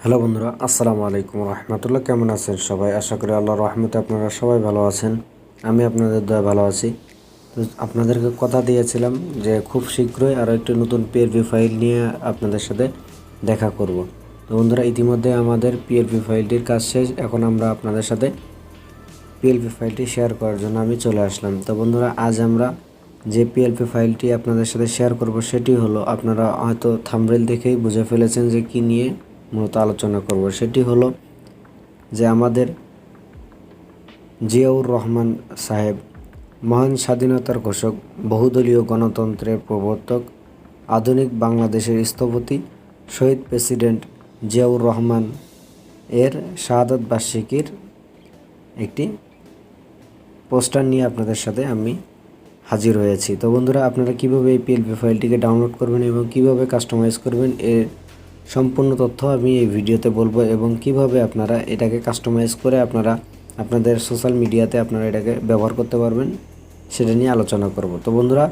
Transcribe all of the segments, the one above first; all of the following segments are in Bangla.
হ্যালো বন্ধুরা, আসসালামু আলাইকুম রহমতুল্লাহ। কেমন আছেন সবাই? আশা করি আল্লাহর রহমতে আপনারা সবাই ভালো আছেন। আমি আপনাদের দয়া ভালো আছি। তো আপনাদেরকে কথা দিয়েছিলাম যে খুব শীঘ্রই আরও একটি নতুন পিএলপি ফাইল নিয়ে আপনাদের সাথে দেখা করব। তো বন্ধুরা, ইতিমধ্যে আমাদের পিএলপি ফাইলটির কাজ শেষ। এখন আমরা আপনাদের সাথে পিএলপি ফাইলটি শেয়ার করার জন্য আমি চলে আসলাম। তো বন্ধুরা, আজ আমরা যে পিএলপি ফাইলটি আপনাদের সাথে শেয়ার করব, সেটি হলো আপনারা হয়তো থামরেল দেখেই বুঝে ফেলেছেন যে কি নিয়ে মূলত আলোচনা করব। সেটি হলো যে আমাদের জিয়াউর রহমান সাহেব, মহান স্বাধীনতার ঘোষক, বহুদলীয় গণতন্ত্রের প্রবর্তক, আধুনিক বাংলাদেশের স্থপতি, শহীদ প্রেসিডেন্ট জিয়াউর রহমান এর শাহাদত বার্ষিকীর একটি পোস্টার নিয়ে আপনাদের সাথে আমি হাজির হয়েছি। তো বন্ধুরা, আপনারা কীভাবে এই পিএলপি ফাইলটিকে ডাউনলোড করবেন এবং কীভাবে কাস্টমাইজ করবেন, এর সম্পূর্ণ তথ্য আমি এই ভিডিওতে বলব এবং কীভাবে আপনারা এটাকে কাস্টমাইজ করে আপনারা আপনাদের সোশ্যাল মিডিয়াতে আপনারা এটাকে ব্যবহার করতে পারবেন, সেটা নিয়ে আলোচনা করব। তো বন্ধুরা,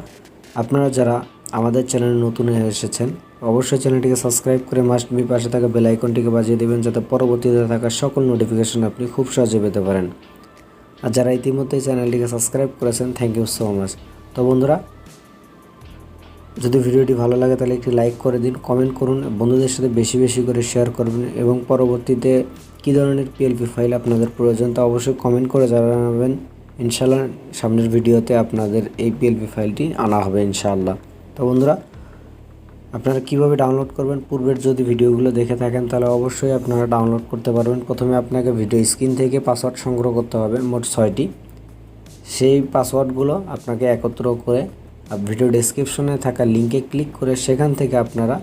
আপনারা যারা আমাদের চ্যানেলে নতুন হয়ে এসেছেন, অবশ্যই চ্যানেলটিকে সাবস্ক্রাইব করে মাস্ট বি পাশে থাকা বেল আইকনটিকে বাজিয়ে দেবেন, যাতে পরবর্তীতে থাকা সকল নোটিফিকেশন আপনি খুব সহজে পেতে পারেন। আর যারা ইতিমধ্যে চ্যানেলটিকে সাবস্ক্রাইব করেছেন থ্যাংক ইউ সো মাচ তো বন্ধুরা, যদি ভিডিওটি ভালো লাগে, তাহলে একটি লাইক করে দিন কমেন্ট করুন, বন্ধুদের সাথে বেশি বেশি করে শেয়ার করবেন এবং পরবর্তীতে কী ধরনের পিএলপি ফাইল আপনাদের প্রয়োজন তা অবশ্যই কমেন্ট করে জানাবেন। ইনশাল্লাহ সামনের ভিডিওতে আপনাদের এই পিএলপি ফাইলটি আনা হবে ইনশাআল্লাহ। তো বন্ধুরা আপনারা কীভাবে ডাউনলোড করবেন? পূর্বের যদি ভিডিওগুলো দেখে থাকেন, তাহলে অবশ্যই আপনারা ডাউনলোড করতে পারবেন। প্রথমে আপনাকে ভিডিও স্ক্রিন থেকে পাসওয়ার্ড সংগ্রহ করতে হবে, মোট ছয়টি। সেই পাসওয়ার্ডগুলো আপনাকে একত্র করে ভিডিও ডেসক্রিপশনে থাকা লিঙ্কে ক্লিক করে সেখান থেকে আপনারা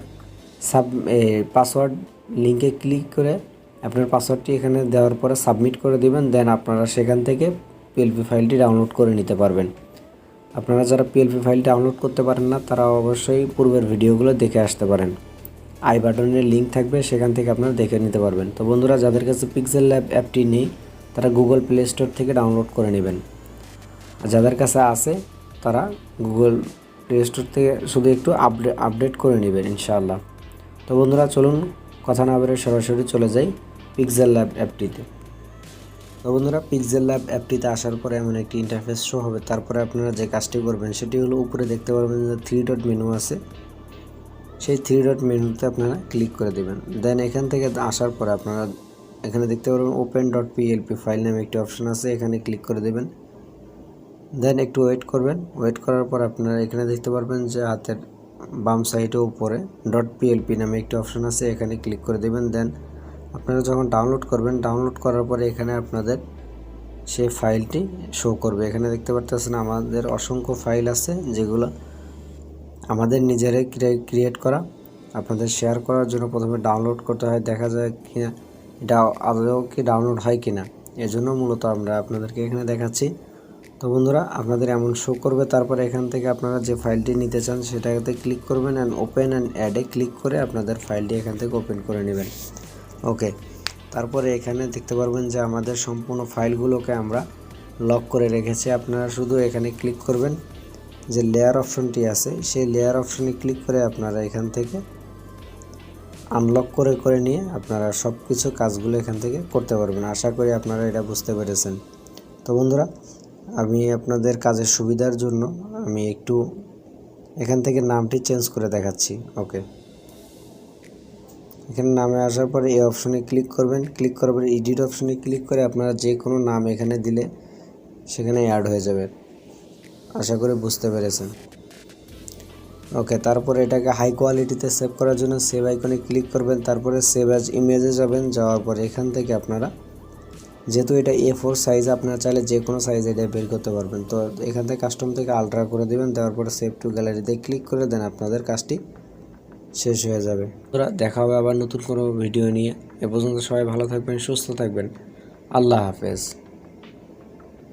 সাব পাসওয়ার্ড লিঙ্কে ক্লিক করে আপনার পাসওয়ার্ডটি এখানে দেওয়ার পরে সাবমিট করে দিবেন। দেন আপনারা সেখান থেকে পিএলপি ফাইলটি ডাউনলোড করে নিতে পারবেন। আপনারা যারা পিএলপি ফাইল ডাউনলোড করতে পারেন না, তারা অবশ্যই পূর্বের ভিডিওগুলো দেখে আসতে পারেন। আই বাটনের লিঙ্ক থাকবে, সেখান থেকে আপনারা দেখে নিতে পারবেন। তো বন্ধুরা, যাদের কাছে পিক্সেল ল্যাব অ্যাপটি নেই, তারা গুগল প্লে স্টোর থেকে ডাউনলোড করে নেবেন। আর যাদের কাছে আছে, তারা গুগল প্লে স্টোর থেকে শুধু একটু আপডেট আপডেট করে নেবেন, ইনশাআল্লাহ। তো বন্ধুরা, চলুন, কথা না বেরোয় সরাসরি চলে যাই পিক্সেল ল্যাব অ্যাপটিতে তো বন্ধুরা পিক্সেল ল্যাব অ্যাপটিতে আসার পরে এমন একটি ইন্টারফেস শো হবে। তারপরে আপনারা যে কাজটি করবেন, সেটি হলো উপরে দেখতে পারবেন যে থ্রি ডট মেনু আছে। সেই থ্রি ডট মেনুতে আপনারা ক্লিক করে দেবেন। দেন এখান থেকে আসার পরে আপনারা এখানে দেখতে পারবেন ওপেন ডট পিএলপি ফাইল নামে একটি অপশন আছে, এখানে ক্লিক করে দেবেন। দেন একটু ওয়েট করবেন। ওয়েট করার পর আপনারা এখানে দেখতে পারবেন যে হাতের বাম সাইডে উপরে ডট পিএলপি নামে একটি অপশন আছে, এখানে ক্লিক করে দেবেন। দেন আপনারা যখন ডাউনলোড করবেন ডাউনলোড করার পরে এখানে আপনাদের সেই ফাইলটি শো করবে। এখানে দেখতে পারতেছেন আমাদের অসংখ্য ফাইল আছে যেগুলো আমাদের নিজেরাই ক্রিয়েট করা। আপনাদের শেয়ার করার জন্য প্রথমে ডাউনলোড করতে হয়, দেখা যায় কি না এটা আদৌ কি ডাউনলোড হয় কি না এজন্য মূলত আমরা আপনাদেরকে এখানে দেখাচ্ছি। তো বন্ধুরা, আপনাদের এমন শো করবে, তারপরে এখান থেকে আপনারা যে ফাইলটি নিতে চান সেটাতে ক্লিক করবেন অ্যান্ড ওপেন অ্যান্ড অ্যাডে ক্লিক করে আপনাদের ফাইলটি এখান থেকে ওপেন করে নেবেন। ওকে তারপরে এখানে দেখতে পারবেন যে আমাদের সম্পূর্ণ ফাইলগুলোকে আমরা লক করে রেখেছি। আপনারা শুধু এখানে ক্লিক করবেন যে লেয়ার অপশনটি আছে, সেই লেয়ার অপশনে ক্লিক করে আপনারা এখান থেকে আনলক করে করে নিয়ে আপনারা সব কিছু কাজগুলো এখান থেকে করতে পারবেন। আশা করি আপনারা এটা বুঝতে পেরেছেন। তো বন্ধুরা, আমি আপনাদের কাজের সুবিধার জন্য আমি একটু এখান থেকে নামটি চেঞ্জ করে দেখাচ্ছি। ওকে এখানে নামে আসার পরে এই অপশনে ক্লিক করবেন। ক্লিক করার পরে এডিট অপশনে ক্লিক করে আপনারা যে কোনো নাম এখানে দিলে সেখানে অ্যাড হয়ে যাবে। আশা করি বুঝতে পেরেছেন। ওকে, তারপরে এটাকে হাই কোয়ালিটিতে সেভ করার জন্য সেভ আইকনে ক্লিক করবেন। তারপরে সেভ অ্যাজ ইমেজে যাবেন। যাওয়ার পরে এখান থেকে আপনারা যেহেতু এটা এ ফোর সাইজ আপনারা চাইলে যে কোনো সাইজ এটা বের করতে পারবেন। তো এখান থেকে কাস্টম থেকে আলট্রা করে দেবেন। দেওয়ার পরে সেভ টু গ্যালারিতে ক্লিক করে দেন। আপনাদের কাজটি শেষ হয়ে যাবে। ওরা দেখা হবে আবার নতুন কোনো ভিডিও নিয়ে। এ পর্যন্ত সবাই ভালো থাকবেন, সুস্থ থাকবেন। আল্লাহ হাফেজ।